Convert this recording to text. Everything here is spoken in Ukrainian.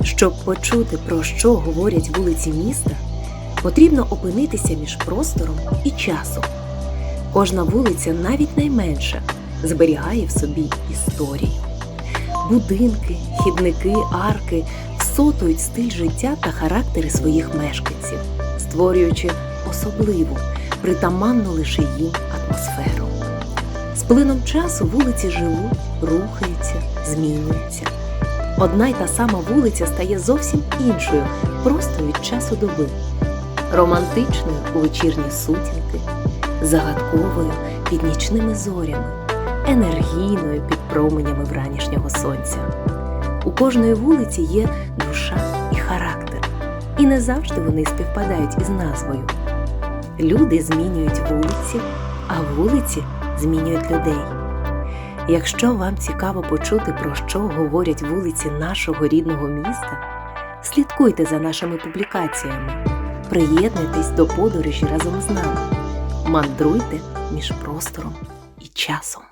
Щоб почути, про що говорять вулиці міста, потрібно опинитися між простором і часом. Кожна вулиця, навіть найменша, зберігає в собі історію. Будинки, хідники, арки всотують стиль життя та характери своїх мешканців, створюючи особливу, притаманну лише їм атмосферу. З плином часу вулиці живуть, рухаються, змінюються. Одна й та сама вулиця стає зовсім іншою просто від часу доби, романтичною у вечірні сутінки, загадковою під нічними зорями, енергійною під променями вранішнього сонця. У кожної вулиці є душа і характер, і не завжди вони співпадають із назвою. Люди змінюють вулиці, а вулиці змінюють людей. Якщо вам цікаво почути, про що говорять вулиці нашого рідного міста, слідкуйте за нашими публікаціями, приєднуйтесь до подорожі разом з нами, мандруйте між простором і часом.